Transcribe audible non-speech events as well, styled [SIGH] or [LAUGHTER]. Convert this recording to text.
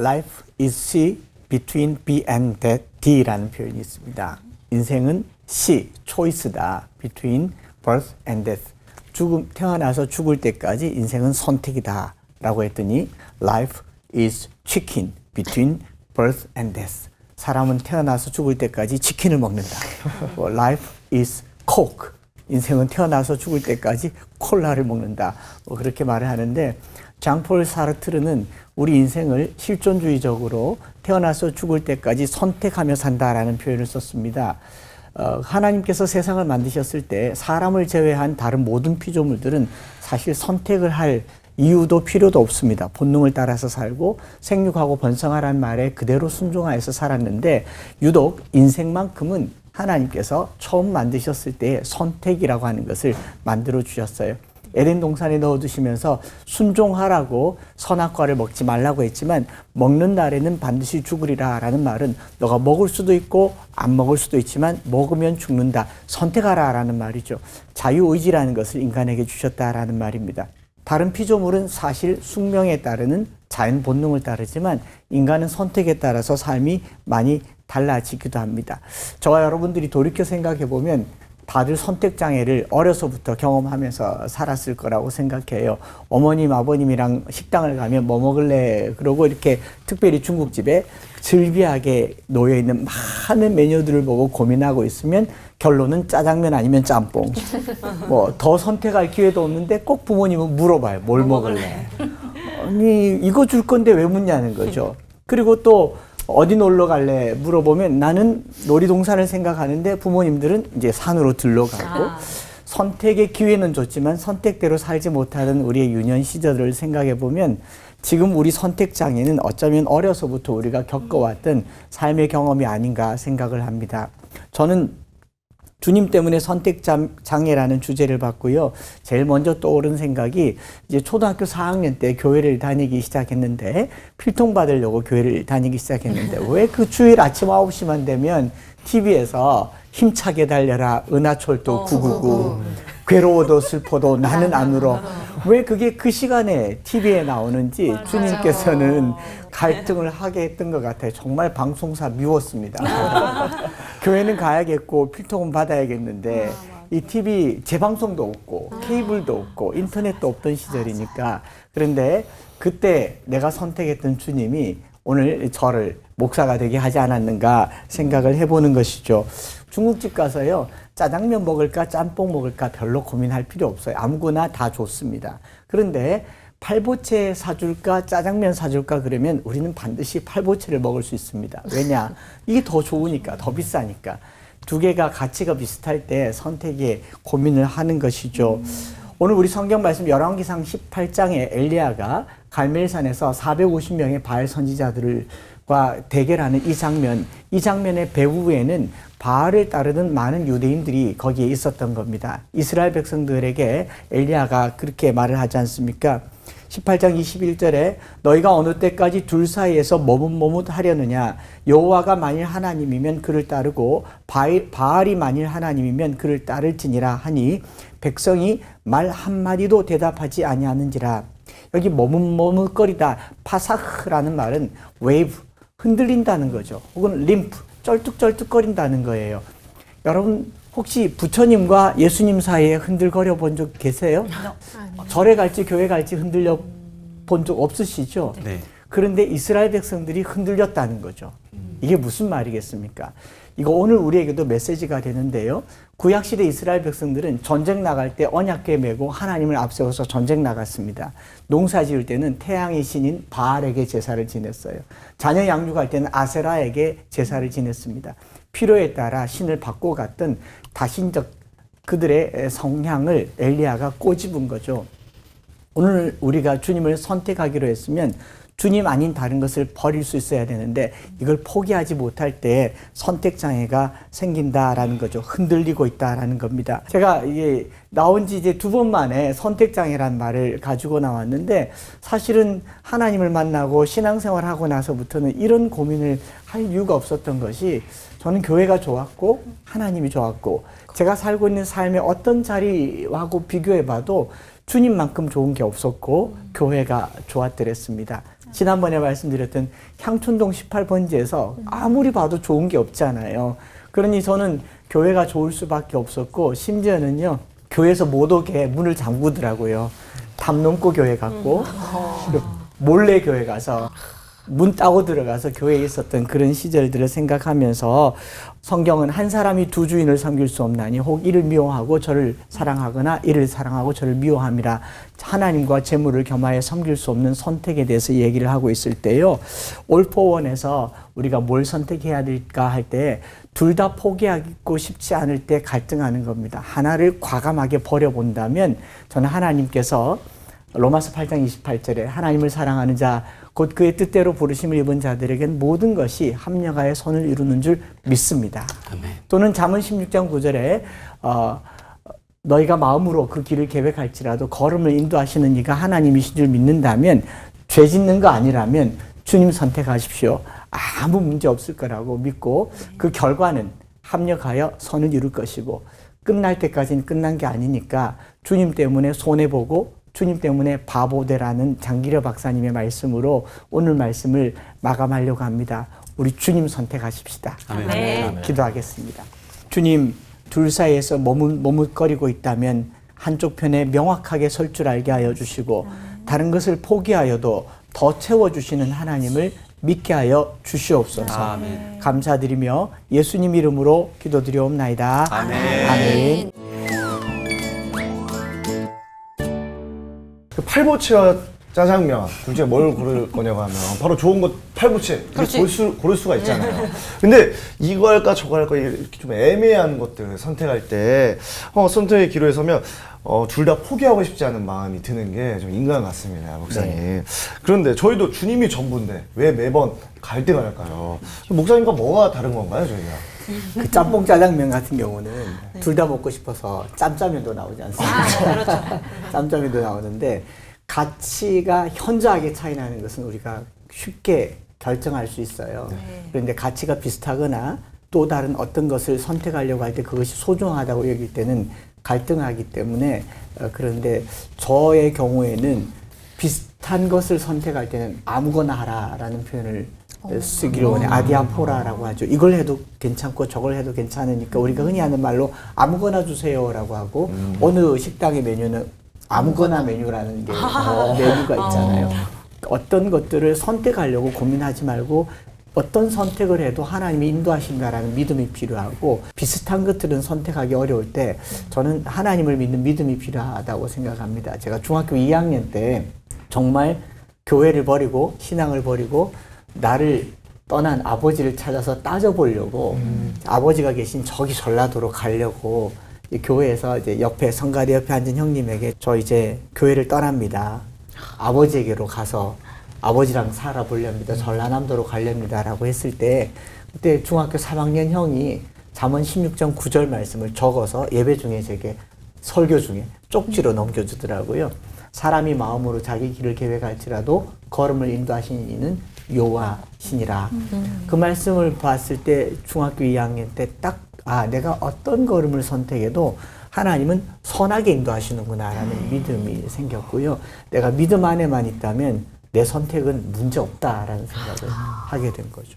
Life is C between B and that D라는 표현이 있습니다. 인생은 C, choice다. between birth and death. 죽음, 태어나서 죽을 때까지 인생은 선택이다. 라고 했더니 Life is chicken between birth and death. 사람은 태어나서 죽을 때까지 치킨을 먹는다. 뭐, Life is coke. 인생은 태어나서 죽을 때까지 콜라를 먹는다. 뭐 그렇게 말을 하는데 장폴 사르트르는 우리 인생을 실존주의적으로 태어나서 죽을 때까지 선택하며 산다라는 표현을 썼습니다. 어, 하나님께서 세상을 만드셨을 때 사람을 제외한 다른 모든 피조물들은 사실 선택을 할 이유도 필요도 없습니다. 본능을 따라서 살고 생육하고 번성하란 말에 그대로 순종하여서 살았는데 유독 인생만큼은 하나님께서 처음 만드셨을 때 선택이라고 하는 것을 만들어 주셨어요. 에덴 동산에 넣어 두시면서 순종하라고 선악과를 먹지 말라고 했지만 먹는 날에는 반드시 죽으리라라는 말은 너가 먹을 수도 있고 안 먹을 수도 있지만 먹으면 죽는다. 선택하라라는 말이죠. 자유 의지라는 것을 인간에게 주셨다라는 말입니다. 다른 피조물은 사실 숙명에 따르는 자연 본능을 따르지만 인간은 선택에 따라서 삶이 많이 달라지기도 합니다. 저와 여러분들이 돌이켜 생각해 보면 다들 선택 장애를 어려서부터 경험하면서 살았을 거라고 생각해요. 어머님, 아버님이랑 식당을 가면 뭐 먹을래? 그러고 이렇게 특별히 중국집에 즐비하게 놓여 있는 많은 메뉴들을 보고 고민하고 있으면 결론은 짜장면 아니면 짬뽕. 뭐 더 선택할 기회도 없는데 꼭 부모님은 물어봐요. 뭘 먹을래? 아니 이거 줄 건데 왜 묻냐는 거죠. 그리고 또 어디 놀러 갈래 물어보면 나는 놀이동산을 생각하는데 부모님들은 이제 산으로 들러가고 아. 선택의 기회는 줬지만 선택대로 살지 못하는 우리의 유년 시절을 생각해 보면 지금 우리 선택 장애는 어쩌면 어려서부터 우리가 겪어왔던 삶의 경험이 아닌가 생각을 합니다. 저는 주님 때문에 선택 장- 장애라는 주제를 받고요. 제일 먼저 떠오른 생각이 이제 초등학교 4학년 때 교회를 다니기 시작했는데 필통 받으려고 교회를 다니기 시작했는데 [LAUGHS] 왜 그 주일 아침 9시만 되면 TV에서 힘차게 달려라 은하철도 999 괴로워도 슬퍼도 나는 안 울어. 왜 그게 그 시간에 TV에 나오는지 주님께서는 갈등을 하게 했던 것 같아요. 정말 방송사 미웠습니다. [LAUGHS] 교회는 가야겠고 필통은 받아야겠는데 이 TV 재방송도 없고 케이블도 없고 인터넷도 없던 시절이니까 그런데 그때 내가 선택했던 주님이 오늘 저를 목사가 되게 하지 않았는가 생각을 해보는 것이죠. 중국집 가서요 짜장면 먹을까 짬뽕 먹을까 별로 고민할 필요 없어요. 아무거나 다 좋습니다. 그런데 팔보채 사줄까 짜장면 사줄까 그러면 우리는 반드시 팔보채를 먹을 수 있습니다. 왜냐 이게 더 좋으니까 더 비싸니까 두 개가 가치가 비슷할 때 선택에 고민을 하는 것이죠. 오늘 우리 성경 말씀 열왕기상 18장에 엘리야가 갈멜산에서 450명의 바알 선지자들과 대결하는 이 장면, 이 장면의 배후에는 바알을 따르는 많은 유대인들이 거기에 있었던 겁니다. 이스라엘 백성들에게 엘리야가 그렇게 말을 하지 않습니까? 18장 21절에 너희가 어느 때까지 둘 사이에서 머뭇머뭇 하려느냐 여호와가 만일 하나님이면 그를 따르고 바알, 바알이 만일 하나님이면 그를 따를지니라 하니 백성이 말 한마디도 대답하지 아니하는지라 여기 머뭇머뭇거리다 파사흐라는 말은 웨이브 흔들린다는 거죠 혹은 림프 쩔뚝쩔뚝거린다는 거예요 여러분 혹시 부처님과 예수님 사이에 흔들거려 본 적 계세요? 절에 갈지 교회 갈지 흔들려 본 적 없으시죠? 네. 그런데 이스라엘 백성들이 흔들렸다는 거죠. 이게 무슨 말이겠습니까? 이거 오늘 우리에게도 메시지가 되는데요. 구약시대 이스라엘 백성들은 전쟁 나갈 때 언약궤 메고 하나님을 앞세워서 전쟁 나갔습니다. 농사 지을 때는 태양의 신인 바알에게 제사를 지냈어요. 자녀 양육할 때는 아세라에게 제사를 지냈습니다. 필요에 따라 신을 바꿔 갔던 다신적 그들의 성향을 엘리야가 꼬집은 거죠. 오늘 우리가 주님을 선택하기로 했으면 주님 아닌 다른 것을 버릴 수 있어야 되는데 이걸 포기하지 못할 때 선택 장애가 생긴다라는 거죠. 흔들리고 있다라는 겁니다. 제가 이게 나온 지 이제 두 번 만에 선택 장애란 말을 가지고 나왔는데 사실은 하나님을 만나고 신앙생활 하고 나서부터는 이런 고민을 할 이유가 없었던 것이 저는 교회가 좋았고 하나님이 좋았고 제가 살고 있는 삶의 어떤 자리하고 비교해 봐도 주님만큼 좋은 게 없었고 교회가 좋았더랬습니다. 지난번에 말씀드렸던 향촌동 18번지에서 아무리 봐도 좋은 게 없잖아요. 그러니 저는 교회가 좋을 수밖에 없었고 심지어는요 교회에서 못 오게 문을 잠그더라고요. 담론고 교회 갔고 그 몰래 교회 가서 문 따고 들어가서 교회에 있었던 그런 시절들을 생각하면서 성경은 한 사람이 두 주인을 섬길 수 없나니 혹 이를 미워하고 저를 사랑하거나 이를 사랑하고 저를 미워함이라 하나님과 재물을 겸하여 섬길 수 없는 선택에 대해서 얘기를 하고 있을 때요. 올포원에서 우리가 뭘 선택해야 될까 할 때 둘 다 포기하고 싶지 않을 때 갈등하는 겁니다. 하나를 과감하게 버려본다면 저는 하나님께서 로마서 8장 28절에 하나님을 사랑하는 자, 곧 그의 뜻대로 부르심을 입은 자들에겐 모든 것이 합력하여 선을 이루는 줄 믿습니다. 또는 잠언 16장 9절에 어, 너희가 마음으로 그 길을 계획할지라도 걸음을 인도하시는 이가 하나님이신 줄 믿는다면 죄 짓는 거 아니라면 주님 선택하십시오. 아무 문제 없을 거라고 믿고 그 결과는 합력하여 선을 이룰 것이고 끝날 때까지는 끝난 게 아니니까 주님 때문에 손해 보고 주님 때문에 바보되라는 장기려 박사님의 말씀으로 오늘 말씀을 마감하려고 합니다. 우리 주님 선택하십시다. 네. 기도하겠습니다. 주님, 둘 사이에서 머뭇, 머뭇거리고 있다면 한쪽 편에 명확하게 설 줄 알게 하여 주시고 다른 것을 포기하여도 더 채워주시는 하나님을 믿게 하여 주시옵소서. 아멘. 감사드리며 예수님 이름으로 기도드리옵나이다. 아멘. 아멘. 그 팔보채와 짜장면 둘 중에 뭘 고를 거냐고 하면 바로 좋은 것 팔보채 그렇지. 고를, 수, 고를 수가 있잖아요. 근데 이거 할까 저거 할까 이렇게 좀 애매한 것들 선택할 때 어, 선택의 기로에 서면 어, 둘 다 포기하고 싶지 않은 마음이 드는 게 좀 인간 같습니다, 목사님. 그런데 저희도 주님이 전부인데 왜 매번 갈등을 할까요? 목사님과 뭐가 다른 건가요, 저희가? 그 짬뽕 짜장면 같은 경우는 둘다 먹고 싶어서 짬짜면도 나오지 않습니까? [LAUGHS] 짬짜면도 나오는데 가치가 현저하게 차이 나는 것은 우리가 쉽게 결정할 수 있어요. 그런데 가치가 비슷하거나 또 다른 어떤 것을 선택하려고 할 때 그것이 소중하다고 여길 때는 갈등하기 때문에 어, 그런데 저의 경우에는 비슷한 것을 선택할 때는 아무거나 하라라는 표현을 쓰기를 원해 아디아포라라고 하죠. 이걸 해도 괜찮고 저걸 해도 괜찮으니까 우리가 흔히 하는 말로 아무거나 주세요라고 하고 어느 식당의 메뉴는 아무거나 메뉴라는 게 어, 메뉴가 있잖아요. 어떤 것들을 선택하려고 고민하지 말고 어떤 선택을 해도 하나님이 인도하신다라는 믿음이 필요하고 비슷한 것들은 선택하기 어려울 때 저는 하나님을 믿는 믿음이 필요하다고 생각합니다. 제가 중학교 2학년 때 정말 교회를 버리고 신앙을 버리고 나를 떠난 아버지를 찾아서 따져보려고 아버지가 계신 저기 전라도로 가려고 이 교회에서 이제 옆에 성가대 옆에 앉은 형님에게 저 이제 교회를 떠납니다. 아버지에게로 가서 아버지랑 살아보렵니다. 전라남도로 가렵니다라고 했을 때 그때 중학교 3학년 형이 잠언 16장 9절 말씀을 적어서 예배 중에 제게 설교 중에 쪽지로 넘겨주더라고요. 사람이 마음으로 자기 길을 계획할지라도 걸음을 인도하시는 이는 여호와시니라. 그 말씀을 봤을 때 중학교 2학년 때 딱 아 내가 어떤 걸음을 선택해도 하나님은 선하게 인도하시는구나라는 믿음이 생겼고요. 내가 믿음 안에만 있다면 내 선택은 문제 없다라는 생각을 하게 된 거죠.